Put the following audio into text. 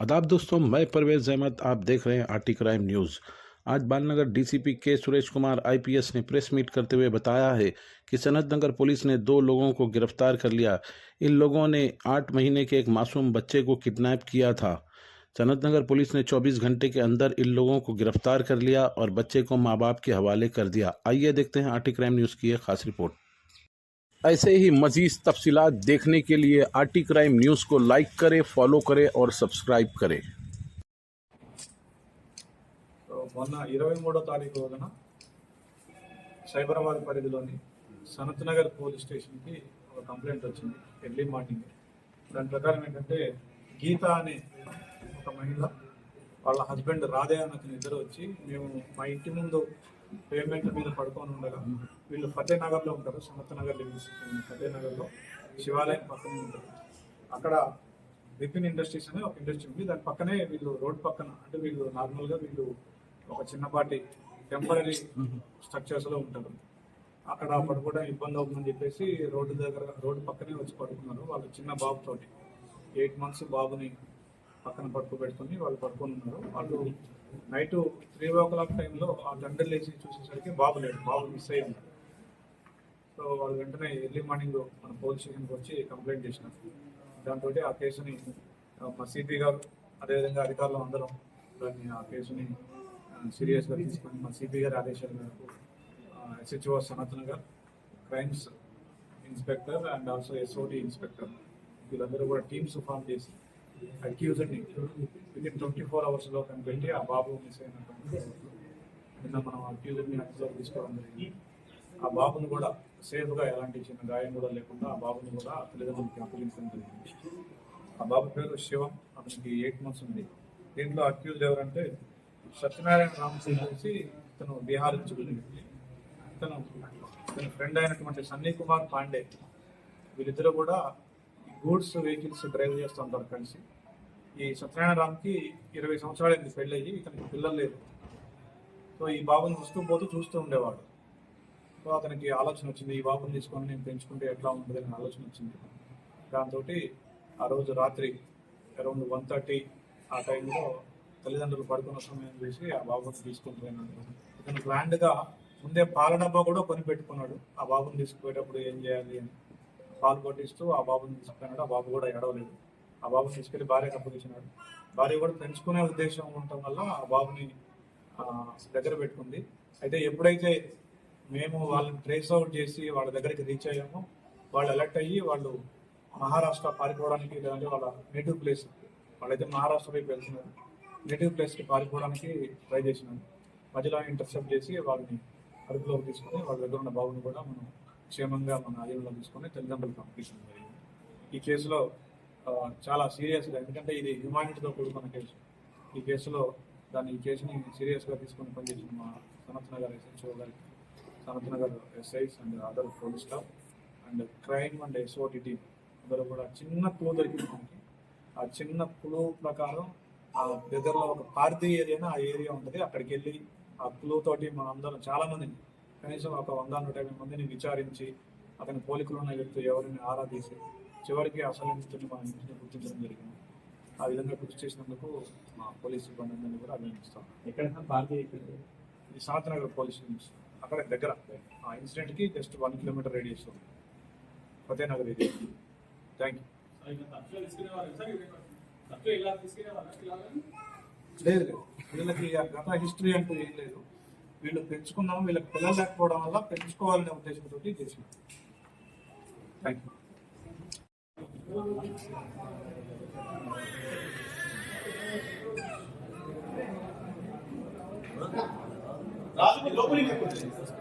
आदाब दोस्तों, मैं परवेज अहमद, आप देख रहे हैं आर्टी क्राइम न्यूज़। आज Balanagar DCP K Suresh Kumar, IPS ने प्रेस मीट करते हुए बताया है कि सनत नगर पुलिस ने दो लोगों को गिरफ़्तार कर लिया। इन लोगों ने आठ महीने के एक मासूम बच्चे को किडनैप किया था। सनत नगर पुलिस ने 24 घंटे के अंदर इन लोगों को गिरफ़्तार कर लिया और बच्चे को माँ बाप के हवाले कर दिया। आइए देखते हैं आर्टी क्राइम न्यूज़ की एक खास रिपोर्ट। ऐसे ही मजीद तफसीलात देखने के लिए आर्टी क्राइम न्यूज़ को लाइक करें फॉलो करें और सब्सक्राइब करें సో మొన్న ఇరవై మూడో తారీఖు రోజున సైబరాబాద్ పరిధిలోని సనత్ నగర్ పోలీస్ స్టేషన్కి ఒక కంప్లైంట్ వచ్చింది ఎర్లీ మార్నింగ్ దాని ప్రకారం ఏంటంటే గీత అనే ఒక మహిళ వాళ్ళ హస్బెండ్ రాధే అన్న అతను ఇద్దరు వచ్చి మేము మా ఇంటి ముందు పేమెంట్ మీద పడుకొని ఉండగా వీళ్ళు ఫతేనగర్లో ఉంటారు సనత్ నగర్ ఫతేనగర్లో శివాలయం పక్కన ఉంటారు అక్కడ విపిన్ ఇండస్ట్రీస్ అనే ఒక ఇండస్ట్రీ ఉంది. దాని పక్కనే వీళ్ళు రోడ్ పక్కన అంటే వీళ్ళు నార్మల్గా వీళ్ళు ఒక చిన్నపాటి టెంపరీ స్ట్రక్చర్స్లో ఉంటారు. అక్కడ పడుకోవడం ఇబ్బంది అవుతుందని చెప్పేసి రోడ్డు దగ్గర రోడ్డు పక్కనే వచ్చి పడుకున్నారు వాళ్ళు చిన్న బాబుతో ఎయిట్ మంత్స్ బాబుని పక్కన పడుకోబెట్టుకుని వాళ్ళు పడుకొని ఉన్నారు. వాళ్ళు నైట్ త్రీ ఓ క్లాక్ టైంలో ఆ దండలు వేసి చూసేసరికి బాబు లేడు. బాబు మిస్ అయ్యి ఉన్నాడు సో వాళ్ళు వెంటనే ఎర్లీ మార్నింగ్ మన పోలీస్ స్టేషన్కి వచ్చి కంప్లైంట్ చేసినారు. దాంతో ఆ కేసుని మా సిపి గారు అదేవిధంగా అధికారులు అందరం దాన్ని ఆ కేసుని సీరియస్గా తీసుకొని మా సిపి గారి ఆదేశాల మేరకు ఎస్హెచ్ఓ సనాతన్ గారు crimes inspector and also SOT inspector వీళ్ళందరూ కూడా టీమ్స్ ఫామ్ చేసి అక్యూజ్ని విత్ ఇన్ ట్వంటీ ఫోర్ అవర్స్లో కనిపెట్టి ఆ బాబు మిస్ అయినటువంటి నిన్న మనం అక్యూజ్ని అదుపులోకి తీసుకోవడం జరిగింది. ఆ బాబును కూడా సేఫ్గా ఎలాంటి చిన్న గాయం కూడా లేకుండా ఆ బాబుని కూడా తల్లిదండ్రులకి అప్పగించడం జరిగింది. ఆ బాబు పేరు శివం అతనికి ఎయిట్ మంత్స్ ఉంది. దీంట్లో అక్యూజ్ ఎవరంటే సత్యనారాయణ రామసింగ్ వచ్చి ఇతను బీహార్ నుంచి వెళ్ళింది తను తన ఫ్రెండ్ అయినటువంటి సన్నీ కుమార్ పాండే వీళ్ళిద్దరూ కూడా గూడ్స్ వెహికల్స్ డ్రైవ్ చేస్తూ ఉంటారు కలిసి. ఈ సత్యనారాయణ రామ్కి ఇరవై సంవత్సరాలైంది పెళ్ళయ్యి ఇతనికి పిల్లలు లేరు. సో ఈ బాబుని వస్తూ పోతూ చూస్తూ ఉండేవాడు. సో అతనికి ఆలోచన వచ్చింది ఈ బాబుని తీసుకొని నేను పెంచుకుంటే ఎట్లా ఉంటుంది అనే ఆలోచన వచ్చింది. దాంతో ఆ రోజు రాత్రి అరౌండ్ వన్ థర్టీ ఆ టైంలో తల్లిదండ్రులు పడుకున్న సమయం చేసి ఆ బాబుని తీసుకుంటున్నాను. పోయినాడు ఇతను ముందే పాల డబ్బా కూడా కొని పెట్టుకున్నాడు ఆ బాబుని తీసుకుపోయేటప్పుడు ఏం చేయాలి అని పాలు కొట్టిస్తూ ఆ బాబుని తీసుకున్నాడు ఆ బాబు కూడా ఎడవలేదు ఆ బాబుని తీసుకెళ్ళి భార్య అప్పగించినాడు భార్య కూడా పెంచుకునే ఉద్దేశం ఉండటం వల్ల ఆ బాబుని దగ్గర పెట్టుకుంది. అయితే ఎప్పుడైతే మేము వాళ్ళని ట్రేస్ అవుట్ చేసి వాళ్ళ దగ్గరికి రీచ్ అయ్యాము. వాళ్ళు అలర్ట్ అయ్యి వాళ్ళు మహారాష్ట్ర పారిపోవడానికి లేదంటే వాళ్ళ నేటివ్ ప్లేస్ వాళ్ళైతే మహారాష్ట్ర వైపు వెళ్తున్నారు. నేటివ్ ప్లేస్కి పారిపోవడానికి ట్రై చేసినారు మధ్యలో ఇంటర్సెప్ట్ చేసి వాళ్ళని అదుపులోకి తీసుకొని వాళ్ళ దగ్గర ఉన్న బాబుని కూడా మనం క్షేమంగా మన అధీనంలో తీసుకొని తల్లిదండ్రులకు పంపించడం జరిగింది. ఈ కేసులో చాలా సీరియస్గా ఎందుకంటే ఇది హ్యుమానిటీతో కూడుకున్న కేసు. ఈ కేసులో దాన్ని ఈ కేసుని సీరియస్గా తీసుకొని పనిచేసిన మా సనత్ నగర్ ఎస్హెచ్ఓ గారికి Nagar SIs and other police staff and crime and SOT team అందరూ కూడా చిన్న క్లూ దొరికింది మనకి. ఆ చిన్న క్లూ ప్రకారం ఆ దగ్గరలో ఒక పార్టీ ఏరియా ఆ ఏరియా ఉంటుంది. అక్కడికి వెళ్ళి ఆ క్లూ తోటి మనం అందరం చాలా మందిని కనీసం ఒక వంద నూట యాభై మందిని విచారించి అతని పోలికలు ఉన్న వ్యక్తి ఎవరిని ఆరా తీసి చివరికి అసలు మన ఇంటిని గుర్తించడం జరిగింది. ఆ విధంగా కృషి చేసినందుకు మా పోలీస్ సిబ్బంది అందరినీ కూడా అభినందిస్తాం ఎక్కడ భారతీయ ఇది శాంతనగర్ పోలీస్ లిమిట్స్ అక్కడ దగ్గర. ఆ ఇన్సిడెంట్కి జస్ట్ వన్ కిలోమీటర్ రేడియస్ ఉంది. ఫతేనగర్ ఏరియా థ్యాంక్ యూ లేదు లేదు. వీళ్ళకి గత హిస్టరీ అంటూ ఏం లేదు. వీళ్ళు పెంచుకున్నాం వీళ్ళకి పిల్లలు లేకపోవడం వల్ల పెంచుకోవాలనే ఉద్దేశంతో చేసిన థ్యాంక్ యూ రాజు లోపలికి